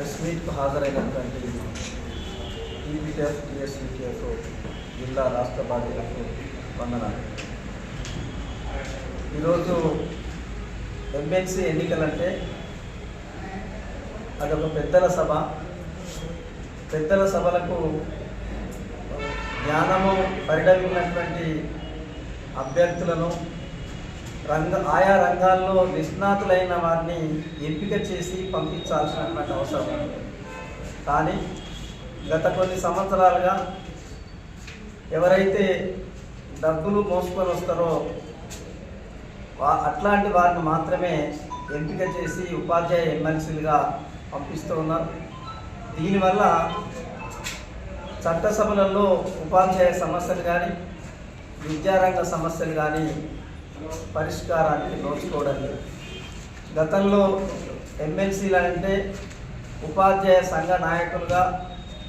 Press మీట్కు హాజరైనటువంటి టీబీటీఎఫ్ టీఎస్బీటీఎఫ్ జిల్లా రాష్ట్ర బాధ్యులకు వందనాలు. ఈరోజు ఎంఎన్సీ ఎన్నికలంటే అదొక పెద్దల సభ. పెద్దల సభలకు జ్ఞానము పరిడమినటువంటి అభ్యర్థులను రంగ ఆయా రంగాల్లో నిష్ణాతులైన వారిని ఎంపిక చేసి పంపించాల్సినటువంటి అవసరం ఉంది. కానీ గత కొన్ని సంవత్సరాలుగా ఎవరైతే డబ్బులు మోసుకొని వస్తారో వా అట్లాంటి వారిని మాత్రమే ఎంపిక చేసి ఉపాధ్యాయ ఎమ్మెల్సీలుగా పంపిస్తూ ఉన్నారు. దీనివల్ల చట్టసభలలో ఉపాధ్యాయ సమస్యలు కానీ విద్యారంగ సమస్యలు కానీ పరిష్కారాన్ని నోచుకోవడం లేదు గతంలో ఎమ్మెల్సీలు అంటే ఉపాధ్యాయ సంఘ నాయకులుగా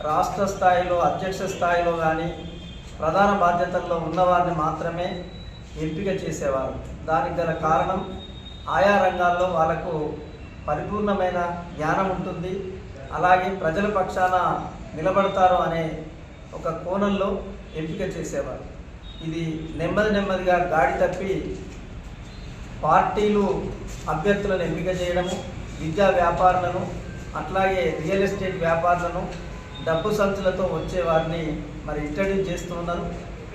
రాష్ట్ర స్థాయిలో అధ్యక్ష స్థాయిలో కానీ ప్రధాన బాధ్యతల్లో ఉన్నవారిని మాత్రమే ఎంపిక చేసేవారు. దానికి గల కారణం ఆయా రంగాల్లో వాళ్ళకు పరిపూర్ణమైన జ్ఞానం ఉంటుంది. అలాగే ప్రజల పక్షాన నిలబడతారు అనే ఒక కోణంలో ఎంపిక చేసేవారు. ఇది నెమ్మది నెమ్మదిగా గాడి తప్పి పార్టీలు అభ్యర్థులను ఎంపిక చేయడము విద్యా వ్యాపారులను అట్లాగే రియల్ ఎస్టేట్ వ్యాపారులను డబ్బు సంచులతో వచ్చే వారిని మరి ఇంట్రడ్యూస్ చేస్తున్నారు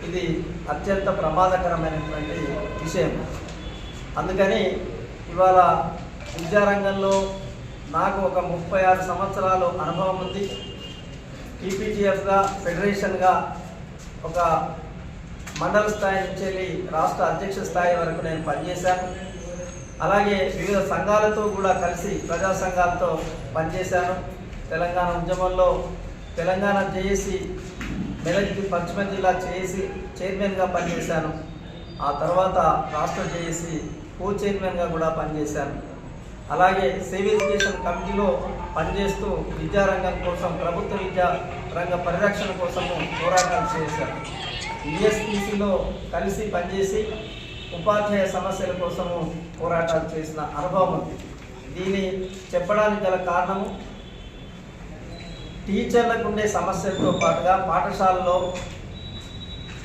ఇది అత్యంత ప్రమాదకరమైనటువంటి విషయం. అందుకని ఇవాళ విద్యారంగంలో నాకు ఒక ముప్పై ఆరు సంవత్సరాలు అనుభవం ఉంది. టీపీటీఎఫ్గా ఫెడరేషన్గా ఒక మండల స్థాయి నుంచి వెళ్ళి రాష్ట్ర అధ్యక్ష స్థాయి వరకు నేను పనిచేశాను. అలాగే వివిధ సంఘాలతో కూడా కలిసి ప్రజా సంఘాలతో పనిచేశాను. తెలంగాణ ఉద్యమంలో తెలంగాణ జేఏసీ మెదక్ పశ్చిమ జిల్లా చేసి చైర్మన్గా పనిచేశాను. ఆ తర్వాత రాష్ట్ర జేఏసీ కో చైర్మన్గా కూడా పనిచేశాను. అలాగే సివిల్ ఎడ్యుకేషన్ కమిటీలో పనిచేస్తూ విద్యారంగం కోసం ప్రభుత్వ విద్యా రంగ పరిరక్షణ కోసము పోరాటాలు చేశాను. యుఎస్పిసిలో కలిసి పనిచేసి ఉపాధ్యాయ సమస్యల కోసము పోరాటాలు చేసిన అనుభవం ఉంది. దీన్ని చెప్పడానికి గల కారణము టీచర్లకు ఉండే సమస్యలతో పాటుగా పాఠశాలలో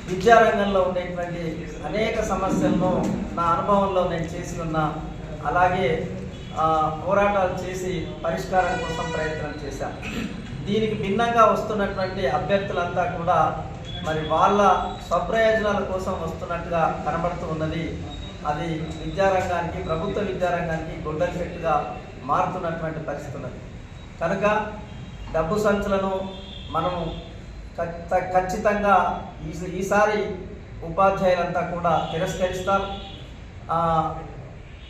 విద్యారంగంలో ఉండేటువంటి అనేక సమస్యలను నా అనుభవంలో నేను చేసి ఉన్నా అలాగే పోరాటాలు చేసి పరిష్కారం కోసం ప్రయత్నం చేశాను. దీనికి భిన్నంగా వస్తున్నటువంటి అభ్యర్థులంతా కూడా మరి వాళ్ళ స్వప్రయోజనాల కోసం వస్తున్నట్టుగా కనబడుతూ ఉన్నది. అది విద్యారంగానికి ప్రభుత్వ విద్యారంగానికి గొడ్డలి చెట్టుగా మారుతున్నటువంటి పరిస్థితి ఉన్నది. కనుక డబ్బు సంచులను మనము ఖచ్చితంగా ఈ- ఈసారి ఉపాధ్యాయులంతా కూడా తిరస్కరిస్తారు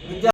విద్యా